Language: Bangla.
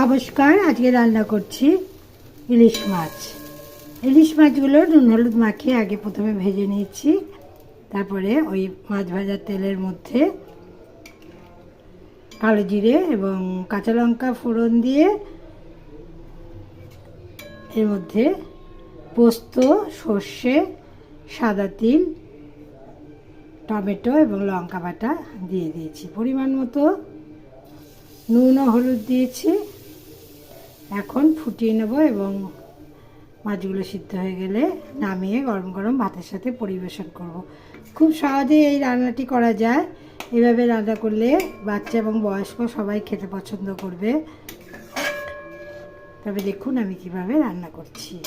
নমস্কার, আজকে রান্না করছি ইলিশ মাছ। ইলিশ মাছগুলো নুন হলুদ মাখিয়ে আগে প্রথমে ভেজে নিয়েছি। তারপরে ওই মাছ ভাজার তেলের মধ্যে কালো জিরে এবং কাঁচা লঙ্কা ফোড়ন দিয়ে এর মধ্যে পোস্ত, সর্ষে, সাদা তিল, টমেটো এবং লঙ্কা বাটা দিয়ে দিয়েছি। পরিমাণ মতো নুন ও হলুদ দিয়েছি। এখন ফুটিয়ে নেব এবং মাছগুলো সিদ্ধ হয়ে গেলে নামিয়ে গরম গরম ভাতের সাথে পরিবেশন করব। খুব সহজেই এই রান্নাটি করা যায়। এভাবে রান্না করলে বাচ্চা এবং বয়স্ক সবাই খেতে পছন্দ করবে। তবে দেখুন আমি কীভাবে রান্না করছি।